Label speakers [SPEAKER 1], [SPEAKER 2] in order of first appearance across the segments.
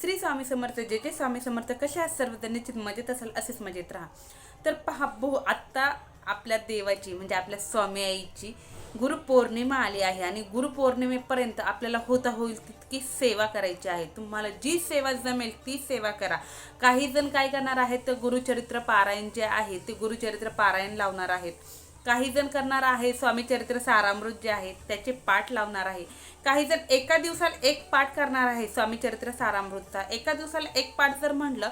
[SPEAKER 1] श्री स्वामी समर्थ जे जे स्वामी समर्थ कसे आहेत निश्चित मजेत असेल असेच मजेत राहा. तर पहा बहु आत्ता आपल्या देवाची म्हणजे आपल्या स्वामी आईची गुरुपौर्णिमा आली आहे आणि गुरुपौर्णिमेपर्यंत आपल्याला होता होईल तितकी सेवा करायची आहे. तुम्हाला जी सेवा जमेल ती सेवा करा. काही जण काय करणार आहेत तर गुरुचरित्र पारायण जे आहे ते गुरुचरित्र पारायण लावणार आहेत. काही जण करणार आहे स्वामी चरित्र सारामृत जे आहे त्याचे पाठ लावणार आहे. काही जण एका दिवसाला एक पाठ करणार आहे स्वामी चरित्र सारामृतचा. एका दिवसाला एक पाठ जर म्हणलं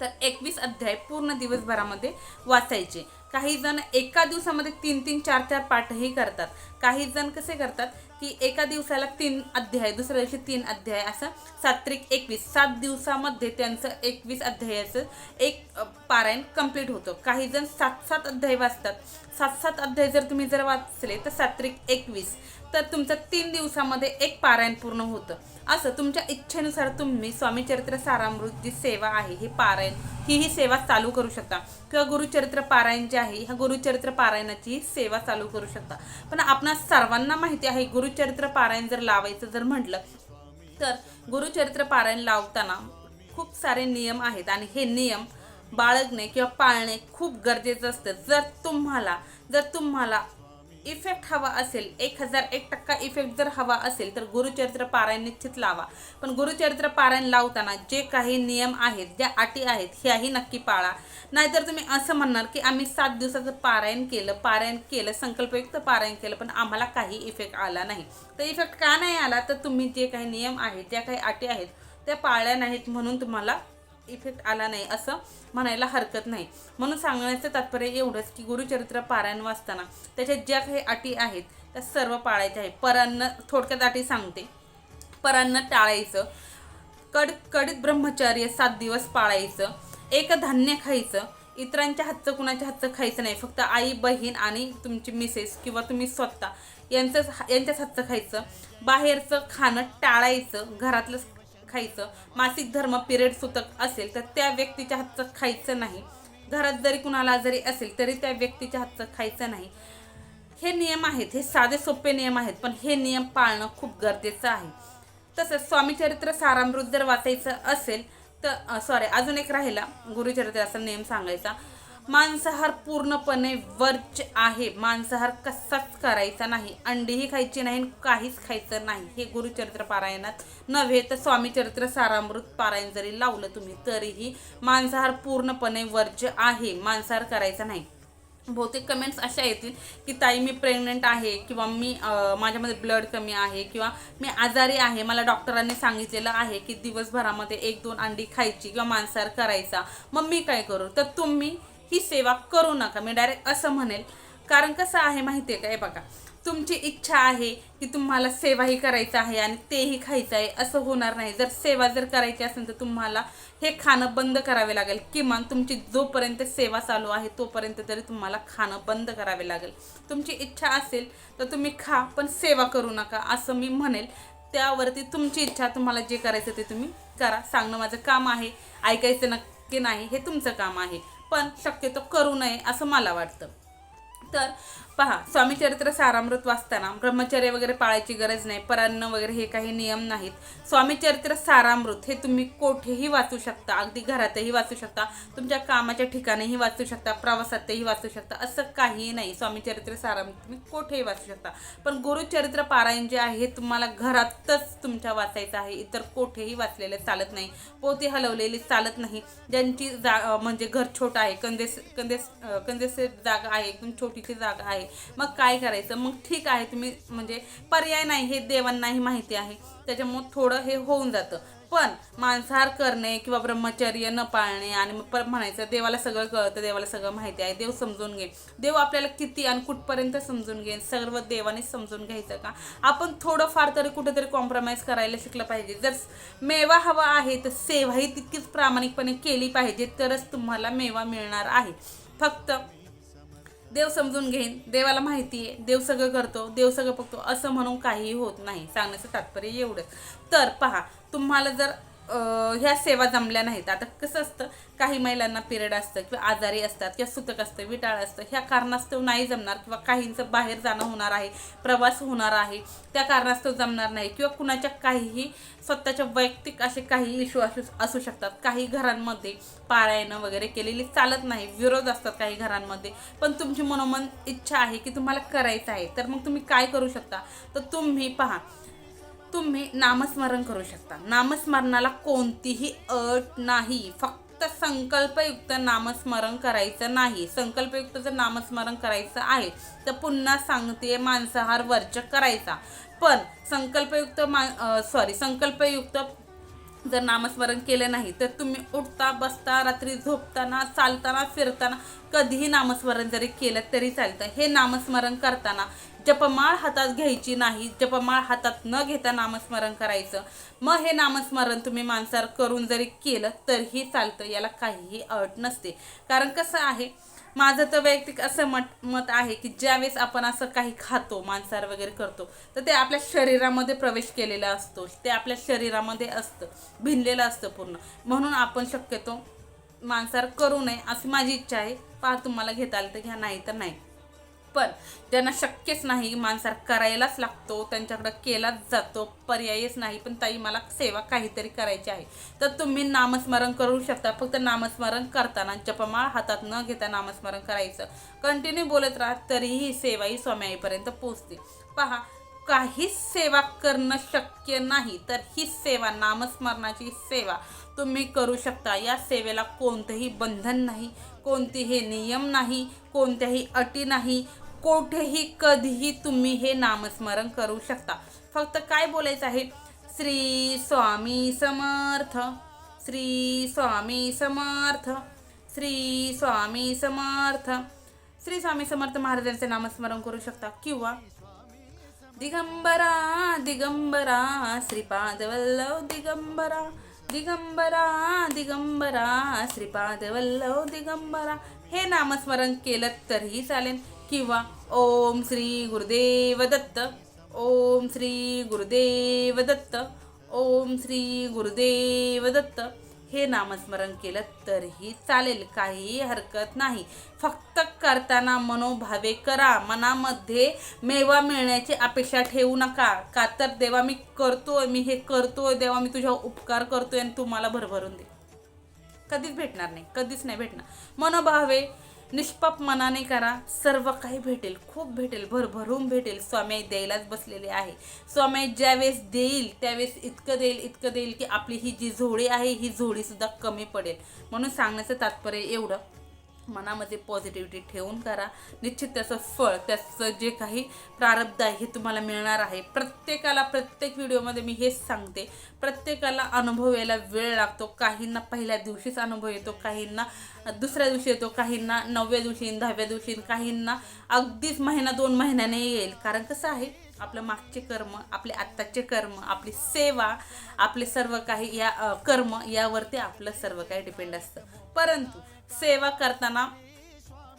[SPEAKER 1] तर एकवीस अध्याय पूर्ण दिवसभरामध्ये वाचायचे. काही जण एका दिवसामध्ये तीन तीन चार चार पाठही करतात. काही जण कसे करतात? की एका दिवसाला तीन अध्याय दुसऱ्या दिवशी तीन अध्याय असं सात्रिक एकवीस. सात दिवसामध्ये त्यांचं एकवीस अध्यायाचं एक पारायण कंप्लीट होतं. काही जण सात सात अध्याय वाचतात. सात सात अध्याय जर तुम्ही जर वाचले तर सात्रिक एकवीस. तर तुमचं तीन दिवसामध्ये एक पारायण पूर्ण होतं. असं तुमच्या इच्छेनुसार तुम्ही स्वामीचरित्र सारामृत जी सेवा आहे ही पारायण ही ही सेवा चालू करू शकता. किंवा गुरुचरित्र पारायण जे आहे ह्या गुरुचरित्र पारायणाची सेवा चालू करू शकता. पण आपणा सर्वांना माहिती आहे गुरुचरित्र पारायण जर लावायचं जर म्हटलं तर गुरुचरित्र पारायण लावताना खूप सारे नियम आहेत आणि हे नियम बाळगणे किंवा पाळणे खूप गरजेचं असतं. जर तुम्हाला जर तुम्हाला इफेक्ट हवा असेल एक हजार एक टक्का इफेक्ट जर हवा असेल तर गुरुचरित्र पारायण निश्चित लावा. पण गुरुचरित्र पारायण लावताना जे काही नियम आहेत ज्या अटी आहेत ह्याही नक्की पाळा. नाहीतर तुम्ही असं म्हणणार की आम्ही सात दिवसाचं पारायण केलं पारायण केलं संकल्पयुक्त पारायण केलं पण आम्हाला काही इफेक्ट आला नाही. तर इफेक्ट का नाही आला? तर तुम्ही जे काही नियम आहेत ज्या काही अटी आहेत त्या पाळल्या नाहीत म्हणून तुम्हाला इफेक्ट आला नाही असं म्हणायला हरकत नाही. म्हणून सांगण्याचं तात्पर्य एवढंच की गुरुचरित्र पारायण वाचताना त्याच्यात ज्या काही अटी आहेत त्या सर्व पाळायच्या आहे परांना थोडक्यात अटी सांगते. परांना टाळायचं. कड कडीत ब्रह्मचर्य सात दिवस पाळायचं. एक धान्य खायचं. इतरांच्या हातचं कुणाच्या हातचं खायचं नाही. फक्त आई बहीण आणि तुमची मिसेस किंवा तुम्ही स्वतः यांचंच यांच्याच हातचं खायचं. बाहेरचं खाणं टाळायचं. घरातलं खायचं. मासिक धर्म पिरियड सुतक असेल तर त्या व्यक्तीच्या हातचं खायचं नाही. घरात जरी कुणाला जरी असेल तरी त्या व्यक्तीच्या हातचं खायचं नाही. हे नियम आहेत हे साधे सोपे नियम आहेत पण हे नियम पाळणं खूप गरजेचं आहे. तसंच स्वामीचरित्र सारामृत जर वाचायचं असेल तर सॉरी अजून एक राहिला गुरुचरित्राचा नियम सांगायचा. मांसाहार पूर्णपणे वर्ज आहे. मांसाहार कसाच करायचा नाही. अंडीही खायची नाही आणि काहीच खायचं नाही. हे गुरुचरित्र पारायणात नव्हे तर स्वामीचरित्र सारामृत पारायण जरी लावलं तुम्ही तरीही मांसाहार पूर्णपणे वर्ज आहे. मांसाहार करायचा नाही. बहुतेक कमेंट्स अशा येतील की ताई मी प्रेग्नंट आहे किंवा मी माझ्यामध्ये ब्लड कमी आहे किंवा मी आजारी आहे. मला डॉक्टरांनी सांगितलेलं आहे की दिवसभरामध्ये एक दोन अंडी खायची किंवा मांसाहार करायचा. मग मी काय करू? तर तुम्ही ही सेवा करू नका. मी डायरेक्ट असं म्हणेल. कारण कसं आहे माहिती आहे का? हे बघा. तुमची इच्छा आहे की तुम्हाला सेवाही करायचं आहे आणि तेही खायचं आहे. असं होणार नाही. जर सेवा जर करायची असेल तर तुम्हाला हे खाणं बंद करावे लागेल. किमान तुमची जोपर्यंत सेवा चालू आहे तोपर्यंत तरी तुम्हाला खाणं बंद करावे लागेल. तुमची इच्छा असेल तर तुम्ही खा पण सेवा करू नका असं मी म्हणेल. त्यावरती तुमची इच्छा तुम्हाला जे करायचं ते तुम्ही करा. सांगणं माझं काम आहे. ऐकायचं नक्की नाही हे तुमचं काम आहे. पण शक्यतो करू नये असं मला वाटतं. तर पहा स्वामीचरित्र सारामृत वाचताना ब्रह्मचर्य वगैरे पाळायची गरज नाही परान्न वगैरे हे काही नियम नाहीत. स्वामीचरित्र सारामृत हे तुम्ही कोठेही वाचू शकता अगदी घरातही वाचू शकता तुमच्या कामाच्या ठिकाणीही वाचू शकता प्रवासातही वाचू शकता असं काहीही नाही. स्वामी चरित्र सारामृत तुम्ही कोठेही वाचू शकता. पण गुरुचरित्र पारायण जे आहे तुम्हाला घरातच तुमच्या वाचायचं आहे इतर कोठेही वाचलेले चालत नाही. पोती हलवलेली चालत नाही. ज्यांची जा म्हणजे घर छोटं आहे कंदेस कंदेस कंदेस जागा आहे एकदम छोटीशी जागा आहे मग काय करायचं? मग ठीक आहे तुम्ही म्हणजे पर्याय नाही हे देवांनाही माहिती आहे. त्याच्यामुळं थोडं हे होऊन जातं. पण मांसाहार करणे किंवा ब्रह्मचर्य न पाळणे आणि मग परत म्हणायचं देवाला सगळं कळतं देवाला सगळं माहिती आहे देव समजून घे देव आपल्याला किती आणि कुठपर्यंत समजून घेईन सर्व देवाने समजून घ्यायचं का? आपण थोडंफार तरी कुठेतरी कॉम्प्रोमाइज करायला शिकलं पाहिजे. जर मेवा हवा आहे तर सेवाही तितकीच प्रामाणिकपणे केली पाहिजे तरच तुम्हाला मेवा मिळणार आहे. फक्त देव समजून घेईन देवाला माहिती आहे देव सगळं करतो देव सगळं बघतो असं म्हणून काहीही होत नाही सांगण्याचं तात्पर्य एवढंच. तर पहा तुम्हाला जर ह्या सेवा जमल्या नाहीत. आता कसं असतं काही महिलांना पिरियड असतं किंवा आजारी असतात किंवा सुतक असतं विटाळ असतं ह्या कारणास्तव नाही जमणार किंवा काहींचं बाहेर जाणं होणार आहे प्रवास होणार आहे त्या कारणास्तव जमणार नाही किंवा कुणाच्या काहीही स्वतःच्या वैयक्तिक असे काही इश्यू असू असू शकतात. काही घरांमध्ये पारायणं वगैरे केलेली चालत नाही विरोध असतात काही घरांमध्ये. पण तुमची मनोमन इच्छा आहे की तुम्हाला करायचं आहे तर मग तुम्ही काय करू शकता? तर तुम्ही पहा तुम्ही नामस्मरण करू शकता. नामस्मरणाला कोणतीही अट नाही. फक्त संकल्पयुक्त नामस्मरण करायचं नाही. संकल्पयुक्त जर नामस्मरण करायचं आहे तर पुन्हा सांगते मांसाहार वर्ज करायचा. पण संकल्पयुक्त मा सॉरी संकल्पयुक्त जर नामस्मरण केलं नाही तर तुम्ही उठता बसता रात्री झोपताना चालताना फिरताना कधीही नामस्मरण जरी केलं तरी चालतं. हे नामस्मरण करताना जपमाळ हातात घ्यायची नाही जपमाळ हातात न घेता नामस्मरण करायचं. मग हे नामस्मरण तुम्ही माणसार करून जरी केलं तरीही चालतं याला काहीही अट नसते. कारण कसं आहे माझं तर वैयक्तिक असं मत मत आहे की ज्यावेळेस आपण असं काही खातो मांसाहार वगैरे करतो तर ते आपल्या शरीरामध्ये प्रवेश केलेला असतो. ते आपल्या शरीरामध्ये असतं भिनलेलं असतं पूर्ण. म्हणून आपण शक्यतो मांसाहार करू नये अशी माझी इच्छा आहे. पहा तुम्हाला घेता आलं तर घ्या नाही तर नाही. पण ज्यांना शक्यच नाही माणसार करायलाच लागतो त्यांच्याकडं केलाच जातो पर्यायच नाही. पण ताई मला सेवा काहीतरी करायची आहे. तर तुम्ही नामस्मरण करू शकता. फक्त नामस्मरण करताना जपमाळ हातात न घेता नामस्मरण करायचं. कंटिन्यू बोलत राहा तरीही सेवा ही स्वामीआईपर्यंत पोचते पहा काहीच सेवा करणं शक्य नाही तर ही सेवा नामस्मरणाची सेवा तुम्ही करू शकता. या सेवेला कोणतंही बंधन नाही. कोणतेही नियम नाही कोणत्याही अटी नाही कोठेही कधीही तुम्ही हे नामस्मरण करू शकता. फक्त काय बोलायचं आहे? श्री स्वामी समर्थ श्री स्वामी समर्थ श्री स्वामी समर्थ. श्री स्वामी समर्थ महाराजांचे नामस्मरण करू शकता किंवा दिगंबरा दिगंबरा श्रीपाद वल्लव दिगंबरा दिगंबरा दिगंबरा श्रीपाद वल्लव दिगंबरा. हे नामस्मरण केलं तरीही चालेल. किंवा ओम श्री गुरुदेव दत्त ओम श्री गुरुदेव दत्त ओम श्री गुरुदेव दत्त. हे नामस्मरण केलं तरीही चालेल काहीही हरकत नाही. फक्त करताना मनोभावे करा. मनामध्ये मेवा मिळण्याची अपेक्षा ठेवू नका. का तर देवा मी करतोय मी हे करतोय देवा मी तुझ्या उपकार करतोय आणि तू मला भरभरून दे. कधीच भेटणार नाही कधीच नाही भेटणार. मनोभावे निष्पाप मनाने करा. सर्व काही भेटेल खूप भेटेल भरभरून भेटेल. स्वामी द्यायलाच बसलेले आहे. स्वामी ज्यावेळेस देईल त्यावेळेस इतकं देईल इतकं देईल की आपली ही जी झोळी आहे ही झोळीसुद्धा कमी पडेल. म्हणून सांगण्याचं तात्पर्य एवढं. मनामध्ये पॉझिटिव्हिटी ठेवून करा. निश्चित त्याचं फळ त्याचं जे काही प्रारब्ध आहे हे तुम्हाला मिळणार आहे. प्रत्येकाला प्रत्येक व्हिडिओमध्ये मी हेच सांगते. प्रत्येकाला अनुभव यायला वेळ लागतो. काहींना पहिल्या दिवशीच अनुभव येतो काहींना दुसऱ्या दिवशी येतो काहींना नवव्या दिवशी दहाव्या दिवशी काहींना अगदीच महिना दोन महिन्याने येईल. कारण कसं आहे आपलं मागचे कर्म आपले आत्ताचे कर्म आपली सेवा आपले सर्व काही या कर्म यावरती आपलं सर्व काही डिपेंड असतं. परंतु सेवा करताना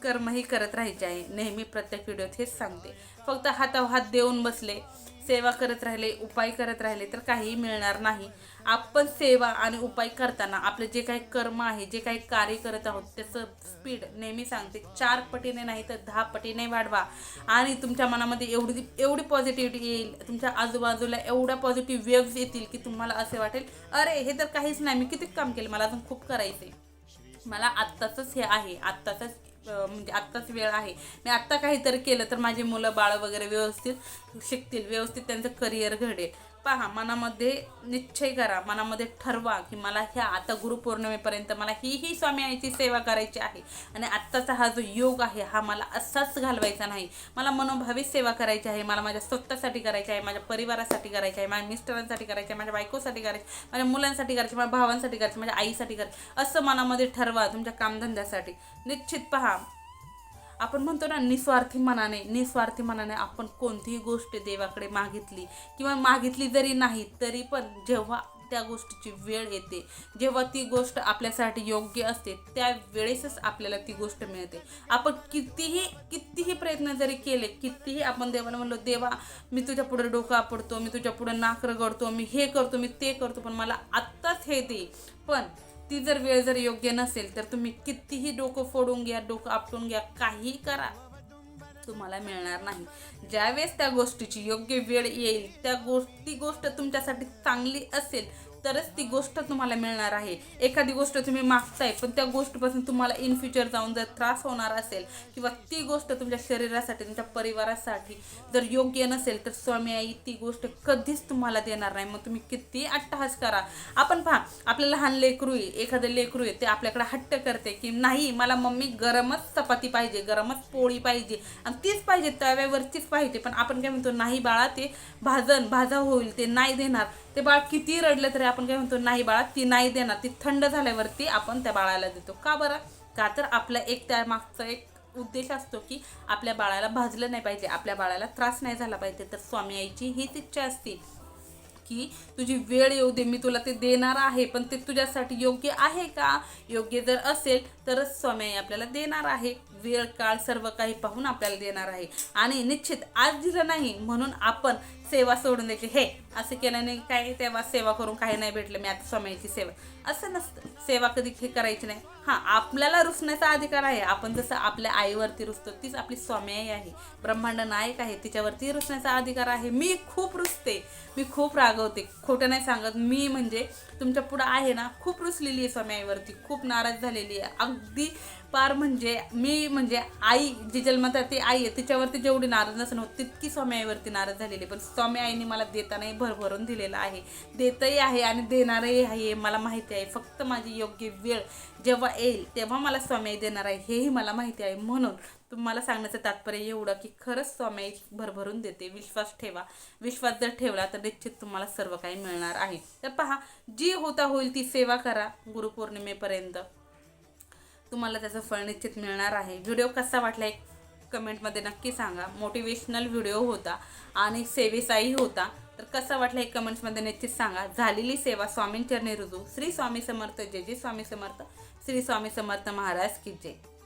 [SPEAKER 1] कर्मही करत राहायचे आहे. नेहमी प्रत्येक व्हिडिओत हेच सांगते. फक्त हातावर हात देऊन बसले सेवा करत राहिले उपाय करत राहिले तर काहीही मिळणार नाही. आपण सेवा आणि उपाय करताना आपले जे काही कर्म आहे जे काही कार्य करत आहोत त्याचं स्पीड नेहमी सांगते. चार पटीने नाही तर दहा पटीने वाढवा. आणि तुमच्या मनामध्ये एवढी एवढी पॉझिटिव्हिटी येईल तुमच्या आजूबाजूला एवढ्या पॉझिटिव्ह वेव्स येतील की तुम्हाला असे वाटेल अरे हे तर काहीच नाही मी किती काम केलं मला अजून खूप करायचं मला आत्ताचंच हे आहे आत्ताचंच म्हणजे आत्ताच वेळ आहे. मी आत्ता काहीतरी केलं तर माझी मुलं बाळ वगैरे व्यवस्थित शिकतील व्यवस्थित त्यांचं करिअर घडेल. पहा मनामध्ये निश्चय करा मनामध्ये ठरवा की मला ह्या आता गुरुपौर्णिमेपर्यंत मला ही ही स्वामी आईची सेवा करायची आहे. आणि आत्ताचा हा जो योग आहे हा मला असाच घालवायचा नाही. मला मनोभावी सेवा करायची आहे मला माझ्या स्वतःसाठी करायची आहे माझ्या परिवारासाठी करायची आहे माझ्या मिस्टरांसाठी करायची आहे माझ्या बायकोसाठी करायची माझ्या मुलांसाठी करायची माझ्या भावांसाठी करायची माझ्या आईसाठी करायची असं मनामध्ये ठरवा तुमच्या कामधंद्यासाठी. निश्चित पहा आपण म्हणतो ना निस्वार्थी मनाने निस्वार्थी मनाने आपण कोणतीही गोष्ट देवाकडे मागितली किंवा मागितली जरी नाही तरी पण जेव्हा त्या गोष्टीची वेळ येते जेव्हा ती गोष्ट आपल्यासाठी योग्य असते त्या वेळेसच आपल्याला ती गोष्ट मिळते. आपण कितीही कितीही प्रयत्न जरी केले कितीही आपण देवाला म्हणलो देवा मी तुझ्या पुढे डोकं पडतो मी तुझ्या पुढे नाक रगडतो मी हे करतो मी ते करतो पण मला आत्ताच हे दे. पण ती जर वेळ जर योग्य नसेल तर तुम्ही कितीही डोकं फोडून घ्या डोकं आपटून घ्या काही करा. तुम्हाला मिळणार नाही. ज्यावेळेस त्या गोष्टीची योग्य वेळ येईल त्या गोष्टी गोष्ट तुमच्यासाठी चांगली असेल तरच ती गोष्ट तुम्हाला मिळणार आहे. एखादी गोष्ट तुम्ही मागताय पण त्या गोष्टीपासून तुम्हाला इन फ्युचर जाऊन जर त्रास होणार असेल किंवा ती गोष्ट तुमच्या शरीरासाठी तुमच्या परिवारासाठी जर योग्य नसेल तर स्वामी आई ती गोष्ट कधीच तुम्हाला देणार नाही. मग तुम्ही किती अट्टहास करा. आपण पहा आपलं लहान लेकरू आहे एखादं लेकरू आहे ते आपल्याकडे हट्ट करते की नाही मला मम्मी गरमच चपाती पाहिजे गरमच पोळी पाहिजे. आणि तीच पाहिजे तव्यावरचीच पाहिजे. पण आपण काय म्हणतो नाही बाळा ते भाजन भाजा होईल ते नाही देणार. ते बाळ किती रडलं तरी आपण काय म्हणतो नाही बाळा ती नाही देणार. ती थंड झाल्यावरती आपण त्या बाळाला देतो. का बरं? का तर आपला एक त्या मागचा एक उद्देश असतो की आपल्या बाळाला भाजलं नाही पाहिजे आपल्या बाळाला त्रास नाही झाला पाहिजे. तर स्वामी आईची हीच इच्छा असते की तुझी वेळ येऊ दे मी तुला ते देणार आहे पण ते तुझ्यासाठी योग्य आहे का? योग्य जर असेल तरच स्वामी आई आपल्याला देणार आहे. वेळ काळ सर्व काही पाहून आपल्याला देणार आहे. आणि निश्चित आज दिलं नाही म्हणून आपण सेवा सोडून द्यायची. हे असं केल्याने काय तेव्हा सेवा करून काही नाही भेटलं मी आता स्वामीची सेवा. असं नसतं. सेवा कधी हे करायची नाही. हां आपल्याला रुसण्याचा अधिकार आहे. आपण जसं आपल्या आईवरती रुसतो तीच आपली स्वामी आई आहे. ब्रह्मांड नायक आहे तिच्यावरती रुसण्याचा अधिकार आहे. मी खूप रुसते. मी खूप रागवते. खोटं नाही सांगत. मी म्हणजे तुमच्या पुढं आहे ना खूप रुसलेली आहे स्वामीवरती खूप नाराज झालेली आहे. अगदी पार म्हणजे मी म्हणजे आई जी जन्मात ती आई आहे तिच्यावरती जेवढी नाराज नसणं होत तितकी स्वामी आईवरती नाराज झालेली आहे. पण स्वामी आईने मला देतानाही भरभरून दिलेलं आहे. देतही आहे आणि देणारही आहे मला माहिती आहे. फक्त माझी योग्य वेळ जेव्हा येईल तेव्हा मला स्वामी आई देणार आहे हेही मला माहिती आहे. म्हणून तुम्हाला सांगण्याचं तात्पर्य एवढं की खरंच स्वामी भरभरून देते. विश्वास ठेवा. विश्वास जर ठेवला तर निश्चित तुम्हाला सर्व काही मिळणार आहे. तर पहा जी होता होईल ती सेवा करा गुरुपौर्णिमेपर्यंत. तुम्हाला त्याचं फळ निश्चित मिळणार आहे. व्हिडिओ कसा वाटला एक कमेंटमध्ये नक्की सांगा. मोटिवेशनल व्हिडिओ होता आणि सेवेचाही होता. तर कसा वाटला एक कमेंट्समध्ये निश्चित सांगा. झालेली सेवा स्वामींचरणी रुजू. श्री स्वामी समर्थ. जय जय स्वामी समर्थ. श्री स्वामी समर्थ महाराज की जय.